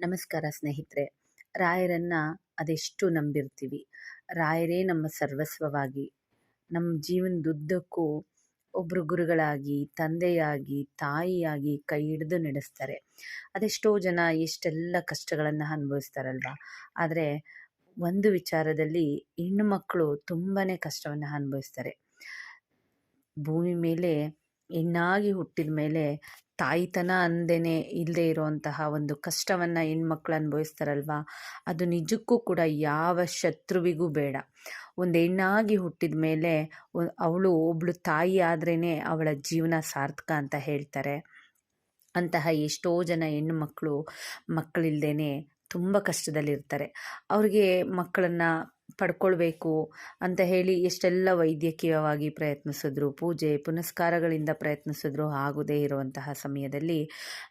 ನಮಸ್ಕಾರ ಸ್ನೇಹಿತರೆ. ರಾಯರನ್ನು ಅದೆಷ್ಟು ನಂಬಿರ್ತೀವಿ? ರಾಯರೇ ನಮ್ಮ ಸರ್ವಸ್ವವಾಗಿ. ನಮ್ಮ ಜೀವನದುದ್ದಕ್ಕೂ ಒಬ್ಬರು ಗುರುಗಳಾಗಿ, ತಂದೆಯಾಗಿ, ತಾಯಿಯಾಗಿ ಕೈ ಹಿಡಿದು ನಡೆಸ್ತಾರೆ. ಅದೆಷ್ಟೋ ಜನ ಎಷ್ಟೆಲ್ಲ ಕಷ್ಟಗಳನ್ನು ಅನುಭವಿಸ್ತಾರಲ್ವ? ಆದರೆ ಒಂದು ವಿಚಾರದಲ್ಲಿ ಹೆಣ್ಣು ಮಕ್ಕಳು ತುಂಬಾ ಕಷ್ಟವನ್ನು ಅನುಭವಿಸ್ತಾರೆ. ಭೂಮಿ ಮೇಲೆ ಹೆಣ್ಣಾಗಿ ಹುಟ್ಟಿದ ಮೇಲೆ ತಾಯಿತನ ಅಂದೇನೆ ಇಲ್ಲದೆ ಇರುವಂತಹ ಒಂದು ಕಷ್ಟವನ್ನು ಹೆಣ್ಮಕ್ಳು ಅನುಭವಿಸ್ತಾರಲ್ವ? ಅದು ನಿಜಕ್ಕೂ ಕೂಡ ಯಾವ ಶತ್ರುವಿಗೂ ಬೇಡ. ಒಂದು ಹೆಣ್ಣಾಗಿ ಹುಟ್ಟಿದ ಮೇಲೆ ಅವಳು ಒಬ್ಬಳು ತಾಯಿ ಆದ್ರೇ ಅವಳ ಜೀವನ ಸಾರ್ಥಕ ಅಂತ ಹೇಳ್ತಾರೆ. ಅಂತಹ ಎಷ್ಟೋ ಜನ ಹೆಣ್ಣು ಮಕ್ಕಳು ಮಕ್ಕಳಿಲ್ದೇ ತುಂಬ ಕಷ್ಟದಲ್ಲಿರ್ತಾರೆ. ಅವ್ರಿಗೆ ಮಕ್ಕಳನ್ನು ಪಡ್ಕೊಳ್ಬೇಕು ಅಂತ ಹೇಳಿ ಎಷ್ಟೆಲ್ಲ ವೈದ್ಯಕೀಯವಾಗಿ ಪ್ರಯತ್ನಿಸಿದ್ರು, ಪೂಜೆ, ಪುನಸ್ಕಾರಗಳಿಂದ ಪ್ರಯತ್ನಿಸಿದ್ರು ಆಗದೇ ಇರುವಂತಹ ಸಮಯದಲ್ಲಿ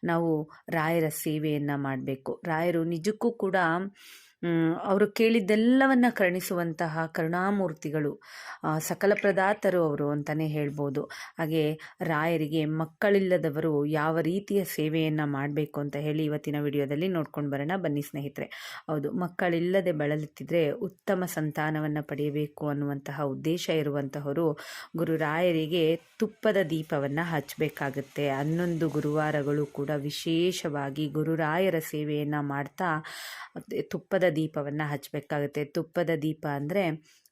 ನಾವು ರಾಯರ ಸೇವೆಯನ್ನು ಮಾಡಬೇಕು. ರಾಯರು ನಿಜಕ್ಕೂ ಕೂಡ ಅವರು ಕೇಳಿದ್ದೆಲ್ಲವನ್ನು ಕರುಣಿಸುವಂತಹ ಕರುಣಾಮೂರ್ತಿಗಳು ಸಕಲ ಪ್ರದಾತರು ಅವರು ಅಂತಲೇ ಹೇಳ್ಬೋದು. ಹಾಗೆ ರಾಯರಿಗೆ ಮಕ್ಕಳಿಲ್ಲದವರು ಯಾವ ರೀತಿಯ ಸೇವೆಯನ್ನು ಮಾಡಬೇಕು ಅಂತ ಹೇಳಿ ಇವತ್ತಿನ ವಿಡಿಯೋದಲ್ಲಿ ನೋಡ್ಕೊಂಡು ಬರೋಣ. ಬನ್ನಿ ಸ್ನೇಹಿತರೆ, ಹೌದು, ಮಕ್ಕಳಿಲ್ಲದೆ ಬಳಲುತ್ತಿದ್ದರೆ ಉತ್ತಮ ಸಂತಾನವನ್ನು ಪಡೆಯಬೇಕು ಅನ್ನುವಂತಹ ಉದ್ದೇಶ ಇರುವಂತಹವರು ಗುರು ರಾಯರಿಗೆ ತುಪ್ಪದ ದೀಪವನ್ನು ಹಚ್ಚಬೇಕಾಗುತ್ತೆ ಹನ್ನೊಂದು ಗುರುವಾರಗಳು ಕೂಡ ವಿಶೇಷವಾಗಿ ಗುರುರಾಯರ ಸೇವೆಯನ್ನು ಮಾಡ್ತಾ ತುಪ್ಪದ ದೀಪವನ್ನು ಹಚ್ಚಬೇಕಾಗುತ್ತೆ ತುಪ್ಪದ ದೀಪ ಅಂದರೆ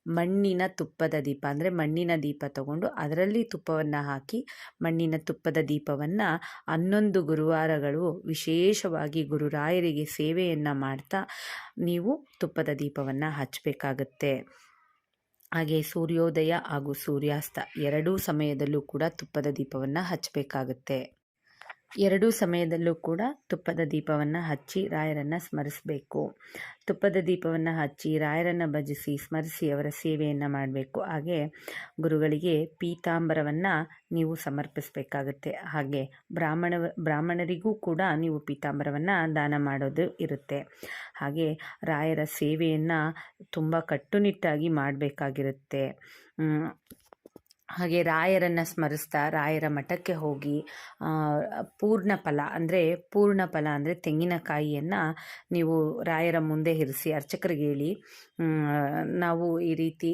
ಮಣ್ಣಿನ ತುಪ್ಪದ ದೀಪ ಅಂದರೆ ಮಣ್ಣಿನ ದೀಪ ತಗೊಂಡು ಅದರಲ್ಲಿ ತುಪ್ಪವನ್ನು ಹಾಕಿ ಮಣ್ಣಿನ ತುಪ್ಪದ ದೀಪವನ್ನು ಹನ್ನೊಂದು ಗುರುವಾರಗಳು ವಿಶೇಷವಾಗಿ ಗುರುರಾಯರಿಗೆ ಸೇವೆಯನ್ನು ಮಾಡ್ತಾ ನೀವು ತುಪ್ಪದ ದೀಪವನ್ನು ಹಚ್ಚಬೇಕಾಗತ್ತೆ ಹಾಗೆ ಸೂರ್ಯೋದಯ ಹಾಗೂ ಸೂರ್ಯಾಸ್ತ ಎರಡೂ ಸಮಯದಲ್ಲೂ ಕೂಡ ತುಪ್ಪದ ದೀಪವನ್ನು ಹಚ್ಚಬೇಕಾಗುತ್ತೆ ಎರಡೂ ಸಮಯದಲ್ಲೂ ಕೂಡ ತುಪ್ಪದ ದೀಪವನ್ನು ಹಚ್ಚಿ ರಾಯರನ್ನು ಸ್ಮರಿಸಬೇಕು. ತುಪ್ಪದ ದೀಪವನ್ನು ಹಚ್ಚಿ ರಾಯರನ್ನು ಭಜಿಸಿ ಸ್ಮರಿಸಿ ಅವರ ಸೇವೆಯನ್ನು ಮಾಡಬೇಕು. ಹಾಗೆ ಗುರುಗಳಿಗೆ ಪೀತಾಂಬರವನ್ನು ನೀವು ಸಮರ್ಪಿಸಬೇಕಾಗುತ್ತೆ. ಹಾಗೆ ಬ್ರಾಹ್ಮಣ, ಬ್ರಾಹ್ಮಣರಿಗೂ ಕೂಡ ನೀವು ಪೀತಾಂಬರವನ್ನು ದಾನ ಮಾಡೋದು ಇರುತ್ತೆ. ಹಾಗೆ ರಾಯರ ಸೇವೆಯನ್ನು ತುಂಬ ಕಟ್ಟುನಿಟ್ಟಾಗಿ ಮಾಡಬೇಕಾಗಿರುತ್ತೆ. ಹಾಗೆ ರಾಯರನ್ನು ಸ್ಮರಿಸ್ತಾ ರಾಯರ ಮಠಕ್ಕೆ ಹೋಗಿ ಪೂರ್ಣ ಫಲ ಅಂದರೆ ಪೂರ್ಣ ಫಲ ಅಂದರೆ ತೆಂಗಿನಕಾಯಿಯನ್ನು ನೀವು ರಾಯರ ಮುಂದೆ ಇರಿಸಿ ಅರ್ಚಕರಿಗೆ ಹೇಳಿ ನಾವು ಈ ರೀತಿ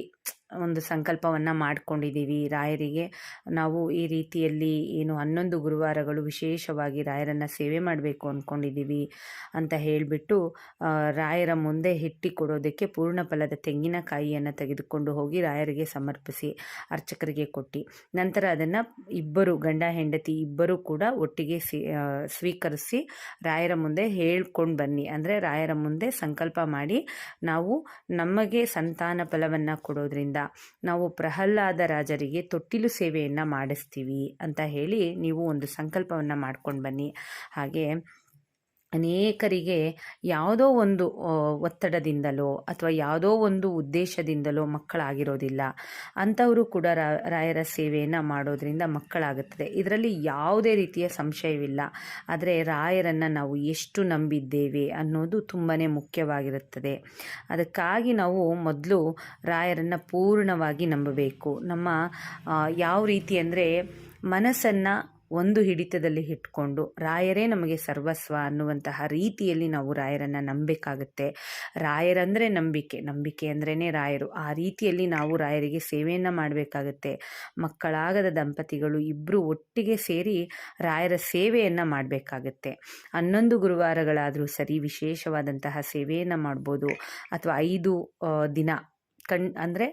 ಒಂದು ಸಂಕಲ್ಪವನ್ನು ಮಾಡಿಕೊಂಡಿದ್ದೀವಿ. ರಾಯರಿಗೆ ನಾವು ಈ ರೀತಿಯಲ್ಲಿ ಏನು ಹನ್ನೊಂದು ಗುರುವಾರಗಳು ವಿಶೇಷವಾಗಿ ರಾಯರನ್ನು ಸೇವೆ ಮಾಡಬೇಕು ಅಂದ್ಕೊಂಡಿದ್ದೀವಿ ಅಂತ ಹೇಳಿಬಿಟ್ಟು ರಾಯರ ಮುಂದೆ ಹಿಟ್ಟಿ ಕೊಡೋದಕ್ಕೆ ಪೂರ್ಣ ಫಲದ ತೆಂಗಿನಕಾಯಿಯನ್ನು ತೆಗೆದುಕೊಂಡು ಹೋಗಿ ರಾಯರಿಗೆ ಸಮರ್ಪಿಸಿ ಅರ್ಚಕರಿಗೆ ಕೊಟ್ಟು. ನಂತರ ಅದನ್ನು ಇಬ್ಬರು ಗಂಡ, ಹೆಂಡತಿ ಇಬ್ಬರೂ ಕೂಡ ಒಟ್ಟಿಗೆ ಸ್ವೀಕರಿಸಿ ರಾಯರ ಮುಂದೆ ಹೇಳ್ಕೊಂಡು ಬನ್ನಿ. ಅಂದರೆ ರಾಯರ ಮುಂದೆ ಸಂಕಲ್ಪ ಮಾಡಿ ನಾವು ನಮಗೆ ಸಂತಾನ ಫಲವನ್ನು ಕೊಡೋದ್ರಿಂದ ನಾವು ಪ್ರಹ್ಲಾದ ರಾಜರಿಗೆ ತೊಟ್ಟಿಲು ಸೇವೆಯನ್ನು ಮಾಡಿಸ್ತೀವಿ ಅಂತ ಹೇಳಿ ನೀವು ಒಂದು ಸಂಕಲ್ಪವನ್ನು ಮಾಡ್ಕೊಂಡು ಬನ್ನಿ. ಹಾಗೆ ಅನೇಕರಿಗೆ ಯಾವುದೋ ಒಂದು ಒತ್ತಡದಿಂದಲೋ ಅಥವಾ ಯಾವುದೋ ಒಂದು ಉದ್ದೇಶದಿಂದಲೋ ಮಕ್ಕಳಾಗಿರೋದಿಲ್ಲ. ಅಂಥವರು ಕೂಡ ರಾಯರ ಸೇವೆಯನ್ನು ಮಾಡೋದರಿಂದ ಮಕ್ಕಳಾಗುತ್ತದೆ. ಇದರಲ್ಲಿ ಯಾವುದೇ ರೀತಿಯ ಸಂಶಯವಿಲ್ಲ. ಆದರೆ ರಾಯರನ್ನು ನಾವು ಎಷ್ಟು ನಂಬಿದ್ದೇವೆ ಅನ್ನೋದು ತುಂಬಾ ಮುಖ್ಯವಾಗಿರುತ್ತದೆ. ಅದಕ್ಕಾಗಿ ನಾವು ಮೊದಲು ರಾಯರನ್ನು ಪೂರ್ಣವಾಗಿ ನಂಬಬೇಕು. ನಮ್ಮ ಯಾವ ರೀತಿ ಅಂದರೆ ಮನಸ್ಸನ್ನು ಒಂದು ಹಿಡಿತದಲ್ಲಿ ಇಟ್ಕೊಂಡು ರಾಯರೇ ನಮಗೆ ಸರ್ವಸ್ವ ಅನ್ನುವಂತಹ ರೀತಿಯಲ್ಲಿ ನಾವು ರಾಯರನ್ನು ನಂಬಬೇಕಾಗುತ್ತೆ. ರಾಯರಂದರೆ ನಂಬಿಕೆ ನಂಬಿಕೆ ಅಂದ್ರೇ ರಾಯರು. ಆ ರೀತಿಯಲ್ಲಿ ನಾವು ರಾಯರಿಗೆ ಸೇವೆಯನ್ನು ಮಾಡಬೇಕಾಗುತ್ತೆ. ಮಕ್ಕಳಾಗದ ದಂಪತಿಗಳು ಇಬ್ಬರು ಒಟ್ಟಿಗೆ ಸೇರಿ ರಾಯರ ಸೇವೆಯನ್ನು ಮಾಡಬೇಕಾಗತ್ತೆ. ಹನ್ನೊಂದು ಗುರುವಾರಗಳಾದರೂ ಸರಿ ವಿಶೇಷವಾದಂತಹ ಸೇವೆಯನ್ನು ಮಾಡ್ಬೋದು. ಅಥವಾ ಐದು ದಿನ ಕಣ್, ಅಂದರೆ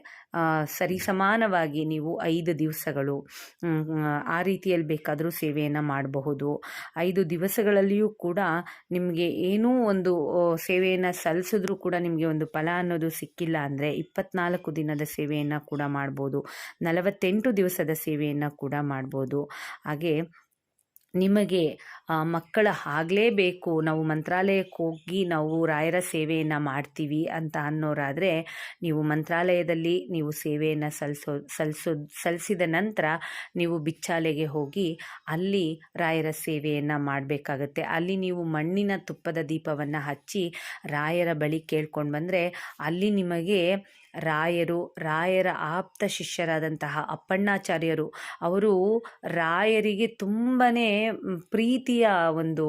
ಸರಿಸಮಾನವಾಗಿ ನೀವು ಐದು ದಿವಸಗಳು ಆ ರೀತಿಯಲ್ಲಿ ಬೇಕಾದರೂ ಸೇವೆಯನ್ನು ಮಾಡಬಹುದು. ಐದು ದಿವಸಗಳಲ್ಲಿಯೂ ಕೂಡ ನಿಮಗೆ ಏನೂ ಒಂದು ಸೇವೆಯನ್ನು ಸಲ್ಲಿಸಿದ್ರೂ ಕೂಡ ನಿಮಗೆ ಒಂದು ಫಲ ಅನ್ನೋದು ಸಿಕ್ಕಿಲ್ಲ ಅಂದರೆ ಇಪ್ಪತ್ನಾಲ್ಕು ದಿನದ ಸೇವೆಯನ್ನು ಕೂಡ ಮಾಡ್ಬೋದು. ನಲವತ್ತೆಂಟು ದಿವಸದ ಸೇವೆಯನ್ನು ಕೂಡ ಮಾಡ್ಬೋದು. ಹಾಗೆ ನಿಮಗೆ ಮಕ್ಕಳ ಆಗಲೇಬೇಕು. ನಾವು ಮಂತ್ರಾಲಯಕ್ಕೆ ಹೋಗಿ ನಾವು ರಾಯರ ಸೇವೆಯನ್ನು ಮಾಡ್ತೀವಿ ಅಂತ ಅನ್ನೋರಾದರೆ ನೀವು ಮಂತ್ರಾಲಯದಲ್ಲಿ ನೀವು ಸೇವೆಯನ್ನು ಸಲ್ಲಿಸೋ ಸಲ್ಲಿಸೋ ಸಲ್ಲಿಸಿದ ನಂತರ ನೀವು ಬಿಚ್ಚಾಲೆಗೆ ಹೋಗಿ ಅಲ್ಲಿ ರಾಯರ ಸೇವೆಯನ್ನು ಮಾಡಬೇಕಾಗತ್ತೆ. ಅಲ್ಲಿ ನೀವು ಮಣ್ಣಿನ ತುಪ್ಪದ ದೀಪವನ್ನು ಹಚ್ಚಿ ರಾಯರ ಬಳಿ ಕೇಳ್ಕೊಂಡು ಬಂದರೆ ಅಲ್ಲಿ ನಿಮಗೆ ರಾಯರು, ರಾಯರ ಆಪ್ತ ಶಿಷ್ಯರಾದಂತಹ ಅಪ್ಪಣ್ಣಾಚಾರ್ಯರು, ಅವರು ರಾಯರಿಗೆ ತುಂಬಾ ಪ್ರೀತಿ ಪ್ರೀತಿಯ ಒಂದು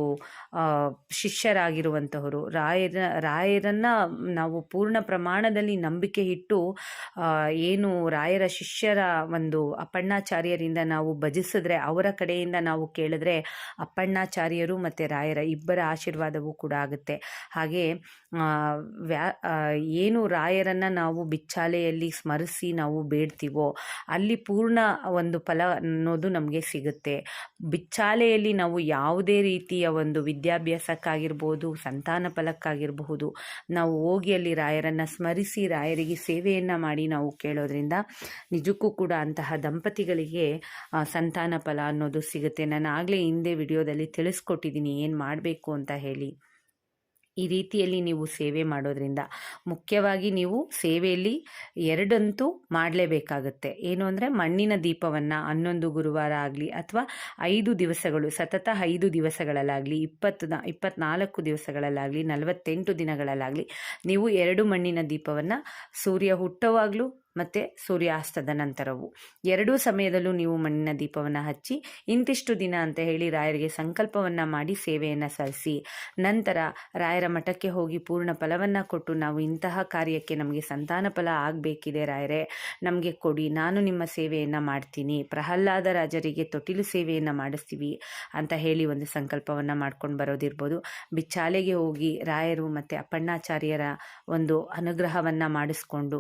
ಶಿಷ್ಯರಾಗಿರುವಂತಹವರು. ರಾಯರ, ರಾಯರನ್ನ ನಾವು ಪೂರ್ಣ ಪ್ರಮಾಣದಲ್ಲಿ ನಂಬಿಕೆ ಇಟ್ಟು ಏನು ರಾಯರ ಶಿಷ್ಯರ ಒಂದು ಅಪ್ಪಣ್ಣಾಚಾರ್ಯರಿಂದ ನಾವು ಭಜಿಸಿದ್ರೆ, ಅವರ ಕಡೆಯಿಂದ ನಾವು ಕೇಳಿದ್ರೆ ಅಪ್ಪಣ್ಣಾಚಾರ್ಯರು ಮತ್ತು ರಾಯರ ಇಬ್ಬರ ಆಶೀರ್ವಾದವೂ ಕೂಡ ಆಗುತ್ತೆ. ಹಾಗೆ ವ್ಯಾ ಏನು ರಾಯರನ್ನು ನಾವು ಬಿಚ್ಚಾಲೆಯಲ್ಲಿ ಸ್ಮರಿಸಿ ನಾವು ಬೇಡ್ತೀವೋ, ಅಲ್ಲಿ ಪೂರ್ಣ ಒಂದು ಫಲ ಅನ್ನೋದು ನಮಗೆ ಸಿಗುತ್ತೆ. ಬಿಚ್ಚಾಲೆಯಲ್ಲಿ ನಾವು ಯಾವುದೇ ರೀತಿಯ ಒಂದು ವಿದ್ಯಾಭ್ಯಾಸಕ್ಕಾಗಿರ್ಬೋದು, ಸಂತಾನ ಫಲಕ್ಕಾಗಿರಬಹುದು, ನಾವು ಹೋಗಿ ಅಲ್ಲಿ ರಾಯರನ್ನು ಸ್ಮರಿಸಿ, ರಾಯರಿಗೆ ಸೇವೆಯನ್ನು ಮಾಡಿ ನಾವು ಕೇಳೋದ್ರಿಂದ ನಿಜಕ್ಕೂ ಕೂಡ ಅಂತಹ ದಂಪತಿಗಳಿಗೆ ಸಂತಾನ ಫಲ ಅನ್ನೋದು ಸಿಗುತ್ತೆ. ನಾನು ಆಗಲೇ ಹಿಂದೆ ವಿಡಿಯೋದಲ್ಲಿ ತಿಳಿಸ್ಕೊಟ್ಟಿದ್ದೀನಿ ಏನು ಮಾಡಬೇಕು ಅಂತ ಹೇಳಿ. ಈ ರೀತಿಯಲ್ಲಿ ನೀವು ಸೇವೆ ಮಾಡೋದ್ರಿಂದ. ಮುಖ್ಯವಾಗಿ ನೀವು ಸೇವೆಯಲ್ಲಿ ಎರಡಂತೂ ಮಾಡಲೇಬೇಕಾಗುತ್ತೆ. ಏನು ಅಂದರೆ ಮಣ್ಣಿನ ದೀಪವನ್ನು ಹನ್ನೊಂದು ಗುರುವಾರ ಆಗಲಿ ಅಥವಾ ಐದು ದಿವಸಗಳು, ಸತತ ಐದು ದಿವಸಗಳಲ್ಲಾಗಲಿ, ಇಪ್ಪತ್ತು ಇಪ್ಪತ್ನಾಲ್ಕು ದಿವಸಗಳಲ್ಲಾಗಲಿ, ನಲವತ್ತೆಂಟು ದಿನಗಳಲ್ಲಾಗಲಿ ನೀವು ಎರಡು ಮಣ್ಣಿನ ದೀಪವನ್ನು ಸೂರ್ಯ ಹುಟ್ಟುವಾಗಲೂ ಮತ್ತು ಸೂರ್ಯಾಸ್ತದ ನಂತರವು. ಎರಡೂ ಸಮಯದಲ್ಲೂ ನೀವು ಮಣ್ಣಿನ ದೀಪವನ್ನು ಹಚ್ಚಿ, ಇಂತಿಷ್ಟು ದಿನ ಅಂತ ಹೇಳಿ ರಾಯರಿಗೆ ಸಂಕಲ್ಪವನ್ನು ಮಾಡಿ ಸೇವೆಯನ್ನು ಸಲ್ಲಿಸಿ. ನಂತರ ರಾಯರ ಮಠಕ್ಕೆ ಹೋಗಿ ಪೂರ್ಣ ಫಲವನ್ನು ಕೊಟ್ಟು ನಾವು ಇಂತಹ ಕಾರ್ಯಕ್ಕೆ ನಮಗೆ ಸಂತಾನ ಫಲ ಆಗಬೇಕಿದೆ ರಾಯರೇ. ನಮಗೆ ಕೊಡಿ, ನಾನು ನಿಮ್ಮ ಸೇವೆಯನ್ನು ಮಾಡ್ತೀನಿ. ಪ್ರಹ್ಲಾದ ರಾಜರಿಗೆ ತೊಟ್ಟಿಲು ಸೇವೆಯನ್ನು ಮಾಡಿಸ್ತೀವಿ ಅಂತ ಹೇಳಿ ಒಂದು ಸಂಕಲ್ಪವನ್ನು ಮಾಡ್ಕೊಂಡು ಬರೋದಿರ್ಬೋದು. ಬಿಚ್ಚಾಲೆಗೆ ಹೋಗಿ ರಾಯರು ಮತ್ತು ಅಪ್ಪಣ್ಣಾಚಾರ್ಯರ ಒಂದು ಅನುಗ್ರಹವನ್ನು ಮಾಡಿಸ್ಕೊಂಡು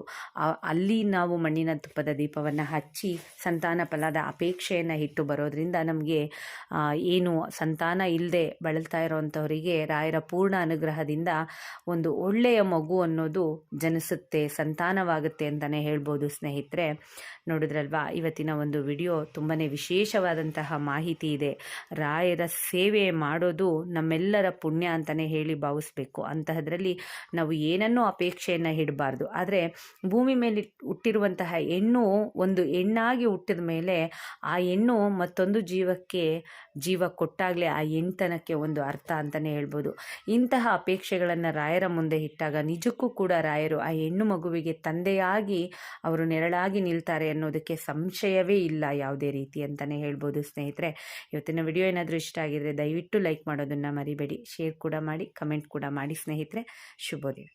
ಅಲ್ಲಿ ನಾವು ಮಣ್ಣಿನ ತುಪ್ಪದ ದೀಪವನ್ನು ಹಚ್ಚಿ ಸಂತಾನ ಫಲದ ಅಪೇಕ್ಷೆಯನ್ನು ಇಟ್ಟು ಬರೋದ್ರಿಂದ ನಮಗೆ ಏನು ಸಂತಾನ ಇಲ್ಲದೆ ಬಳಲ್ತಾ ಇರೋವಂಥವರಿಗೆ ರಾಯರ ಪೂರ್ಣ ಅನುಗ್ರಹದಿಂದ ಒಂದು ಒಳ್ಳೆಯ ಮಗು ಅನ್ನೋದು ಜನಿಸುತ್ತೆ, ಸಂತಾನವಾಗುತ್ತೆ ಅಂತಲೇ ಹೇಳ್ಬೋದು ಸ್ನೇಹಿತರೆ. ನೋಡಿದ್ರಲ್ವಾ, ಇವತ್ತಿನ ಒಂದು ವಿಡಿಯೋ ತುಂಬಾ ವಿಶೇಷವಾದಂತಹ ಮಾಹಿತಿ ಇದೆ. ರಾಯರ ಸೇವೆ ಮಾಡೋದು ನಮ್ಮೆಲ್ಲರ ಪುಣ್ಯ ಅಂತಲೇ ಹೇಳಿ ಭಾವಿಸ್ಬೇಕು. ಅಂತಹದ್ರಲ್ಲಿ ನಾವು ಏನನ್ನೂ ಅಪೇಕ್ಷೆಯನ್ನು ಇಡಬಾರ್ದು. ಆದರೆ ಭೂಮಿ ಮೇಲೆ ಹುಟ್ಟಿರುವಂತಹ ಹೆಣ್ಣು ಒಂದು ಹೆಣ್ಣಾಗಿ ಹುಟ್ಟಿದ ಮೇಲೆ ಆ ಹೆಣ್ಣು ಮತ್ತೊಂದು ಜೀವಕ್ಕೆ ಜೀವ ಕೊಟ್ಟಾಗಲೇ ಆ ಹೆಣ್ತನಕ್ಕೆ ಒಂದು ಅರ್ಥ ಅಂತಲೇ ಹೇಳ್ಬೋದು. ಇಂತಹ ಅಪೇಕ್ಷೆಗಳನ್ನು ರಾಯರ ಮುಂದೆ ಇಟ್ಟಾಗ ನಿಜಕ್ಕೂ ಕೂಡ ರಾಯರು ಆ ಹೆಣ್ಣು ಮಗುವಿಗೆ ತಂದೆಯಾಗಿ ಅವರು ನೆರಳಾಗಿ ನಿಲ್ತಾರೆ ಅನ್ನೋದಕ್ಕೆ ಸಂಶಯವೇ ಇಲ್ಲ ಯಾವುದೇ ರೀತಿ ಅಂತಲೇ ಹೇಳ್ಬೋದು ಸ್ನೇಹಿತರೆ. ಇವತ್ತಿನ ವಿಡಿಯೋ ಏನಾದರೂ ಇಷ್ಟ ಆಗಿದ್ರೆ ದಯವಿಟ್ಟು ಲೈಕ್ ಮಾಡೋದನ್ನು ಮರಿಬೇಡಿ, ಶೇರ್ ಕೂಡ ಮಾಡಿ, ಕಮೆಂಟ್ ಕೂಡ ಮಾಡಿ ಸ್ನೇಹಿತರೆ. ಶುಭೋದಯ.